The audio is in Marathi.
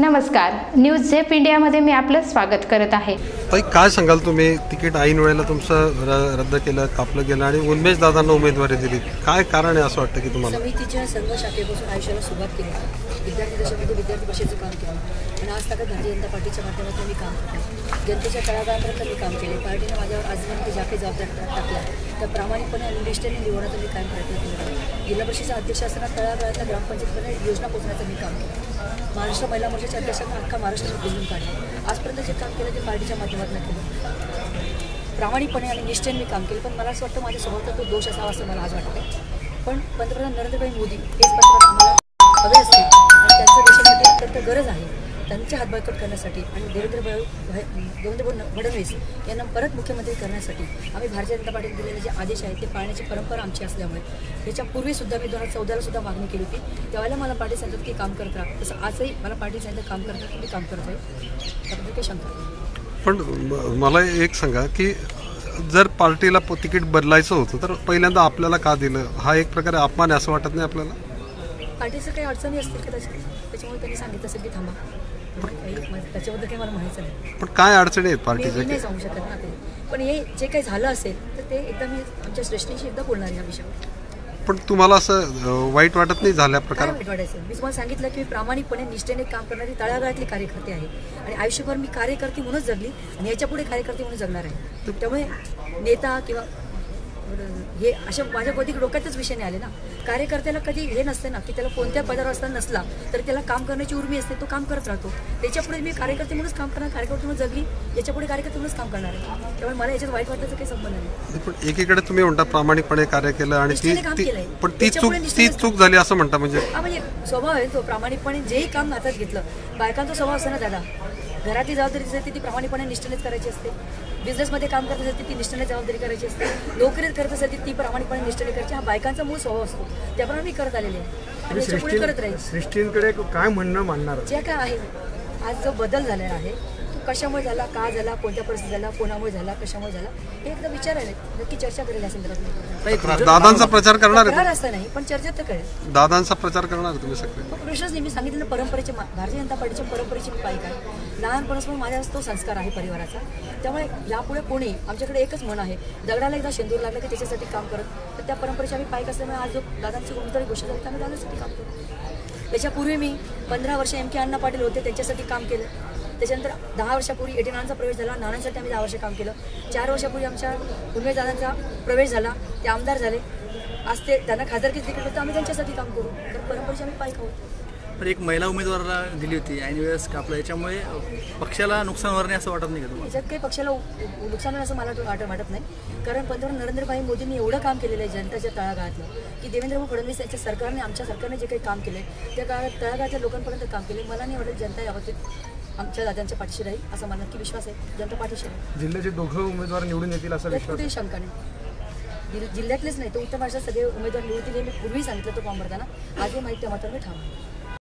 नमस्कार. न्यूज झेप इंडियामध्ये मी आपलं स्वागत करत आहे. काय सांगाल तुम्ही? तिकीट ऐन वेळेला तुमचं र- रद्द केलं कापलं गेलं आणि उन्मेष दादांना उमेदवारी दिली. काय कारण आहे असं वाटतं की तुम्हाला? समितीच्या सर्व शाखेपासून आयुष्याला सुरुवात केली. विद्यार्थी दशेमध्ये विद्यार्थी भाषेचं काम केलं. आणि आज ताकद भारतीय जनता पार्टीच्या माध्यमातून मी काम करतो. जनतेच्या तळागाळापर्यंत मी काम केले. पार्टीने माझ्यावर आजपर्यंत ज्या काही जबाबदाऱ्या टाकल्या त्या प्रामाणिकपणे आणि निष्ठेने निवडण्याचा मी कायम प्रयत्न केला जिल्हा परिषदेचा अध्यक्ष असताना तळागाळातल्या ग्रामपंचायतपर्यंत योजना पोहोचण्याचं मी काम केलं. महाराष्ट्र महिला मोर्चाच्या अध्यक्षांना अख्खा महाराष्ट्रात बोलून काढलं. आजपर्यंत जे काम केलं ते पार्टीच्या माध्यमातून केलं. प्रामाणिकपणे आणि निश्चयाने मी काम केलं. पण मला असं वाटतं माझ्या स्वभावाचा तो दोष असावा असं मला आज वाटतं. पण पंतप्रधान नरेंद्रभाई मोदी हेच पंतप्रधान आम्हाला हवे असतील. आणि त्यांचं देशामध्ये अत्यंत गरज आहे. त्यांचे हात बळकट करण्यासाठी आणि देवेंद्र देवेंद्र फडणवीस यांना परत मुख्यमंत्री करण्यासाठी आम्ही भारतीय जनता पार्टीने दिलेले जे आदेश आहेत ते पाळण्याची परंपरा आमची असल्यामुळे याच्यापूर्वीसुद्धा मी दोन हजार चौदाला सुद्धा मागणी केली होती. त्यावेळेला मला पार्टी सांगतात की काम करत राहा. तसं आजही मला पार्टी सांगितलं काम करत मी काम करत आहे त्याबद्दल काही शंका. पण मला एक सांगा की जर पार्टीला तिकीट बदलायचं होतं तर पहिल्यांदा आपल्याला का दिलं? हा एक प्रकारे अपमान आहे असं वाटत नाही आपल्याला? पार्टीचं काही अडचणी असतील कदाचित त्याच्यामुळे त्यांनी सांगितलं असेल की थांबा. त्याच्याबद्दल काही मला म्हणायचं नाही. पण काय अडचणी आहेत पार्टीच्या मी नाही सांगू शकत ना ते. पण हे जे काही झालं असेल तर ते एकदा मी आमच्या श्रेष्ठीशी एकदा बोलणार या विषयावर. पण तुम्हाला असं वाईट वाटत नाही झाल्या प्रकारे? वाईट वाटायचं? मी तुम्हाला सांगितलं की मी प्रामाणिकपणे निष्ठेने काम करणारी तळागाळातली कार्यकर्ते आहे. आणि आयुष्यभर मी कार्यकर्ती म्हणूनच जगली आणि याच्यापुढे कार्यकर्ती म्हणून जगणार आहे. त्यामुळे नेता किंवा हे अशा माझ्या कधी डोक्यातच विषय नाही आले ना. कार्यकर्त्याला कधी हे नसते ना की त्याला कोणत्या पदावर असताना नसला तरी त्याला काम करण्याची उर्मी असते तो काम करत राहतो. त्याच्यापुढे मी कार्यकर्ते म्हणूनच काम करणार कार्यकर्ते म्हणून जगली याच्यापुढे कार्यकर्ते म्हणूनच काम करणार आहे. त्यामुळे मला याच्यात वाईट वाटायचं काही संबंध नाही. पण एकीकडे तुम्ही म्हणता प्रामाणिकपणे कार्य केलं आणि. पण ती चूक ती चूक झाली असं म्हणता म्हणजे? हा म्हणजे स्वभाव आहे तो प्रामाणिकपणे जेही काम हातात घेतलं बायकांचा स्वभाव असतो ना दादा. घरातली जबाबदारी असते ती प्रामाणिकपणे निष्ठेनेच करायची असते. बिझनेसमध्ये काम करत असेल ती निष्ठेने जबाबदारी करायची असते. नोकरीत करत असेल ती प्रामाणिकपणे निष्ठेने करायची. हा बायकांचा मूळ स्वभाव असतो. त्याप्रमाणे मी करत आलेले आहे. करत राहील सृष्टींकडे काय म्हणणं मांडणार जे काय आहे आज जो बदल झालेला आहे कशामुळे झाला का झाला कोणत्या परिस्थिती झाला कोणामुळे झाला कशामुळे झाला हे एकदा विचारायला नक्की चर्चा करेल या संदर्भात दादांचा प्रचार करणार असता नाही पण चर्चेत तर कळेल. दादांचा प्रचार करणार तुम्ही सगळे. प्रश्नच नाही मी सांगितलं परंपरेचे भारतीय जनता पार्टीच्या परंपरेची मी पाईक आहे लहानपणापासून माझ्या तो संस्कार आहे परिवाराचा. त्यामुळे यापुढे कोणी आमच्याकडे एकच म्हण आहे. दगडाला एकदा शेंदूर लागलं की त्याच्यासाठी काम करत तर त्या परंपरेची आम्ही पाईक असल्यामुळे आज जो दादांची कोणतीतरी गोष्ट झाली तर आम्ही दादांसाठी काम करतो. त्याच्यापूर्वी मी पंधरा वर्ष एम के अण्णा पाटील होते त्यांच्यासाठी काम केलं. त्याच्यानंतर दहा वर्षापूर्वी एटी नानांचा प्रवेश झाला. नानांसाठी आम्ही दहा वर्ष काम केलं. चार वर्षापूर्वी आमच्या उमेश दादांचा प्रवेश झाला. ते आमदार झाले. आज ते त्यांना खासदारकी तिकीट होतं. आम्ही त्यांच्यासाठी काम करू. तर परंपरेची आम्ही पाईक आहोत पण एक महिला उमेदवाराला दिली होती. ऐन वेळेस कापलं. याच्यामुळे पक्षाला नुकसान होणार नाही असं वाटत नाही का तुम्हाला? याच्यात काही पक्षाला नुकसान असं मला वाटत वाटत नाही. कारण पंतप्रधान नरेंद्रभाई मोदींनी एवढं काम केलेलं आहे जनताच्या तळागाळातलं की देवेंद्र फडणवीस यांच्या सरकारने आमच्या सरकारने जे काही काम केलं त्या काळात तळागाळातल्या लोकांपर्यंत काम केले मला नाही वाटत जनता याबाबतीत आमच्या दादांच्या पाठीशी राहील असा मला नक्की विश्वास आहे. जनता पाठीशी राहील जिल्ह्याचे दोघं उमेदवार निवडून येतील असा विश्वास शंका नाही. जिल- जिल्ह्यातलेच नाही तर उत्तर महाराष्ट्रात सगळे उमेदवार निवडतील हे मी पूर्वी सांगितलं तो फॉर्म भरताना आजही माहिती मात्र मी ठाम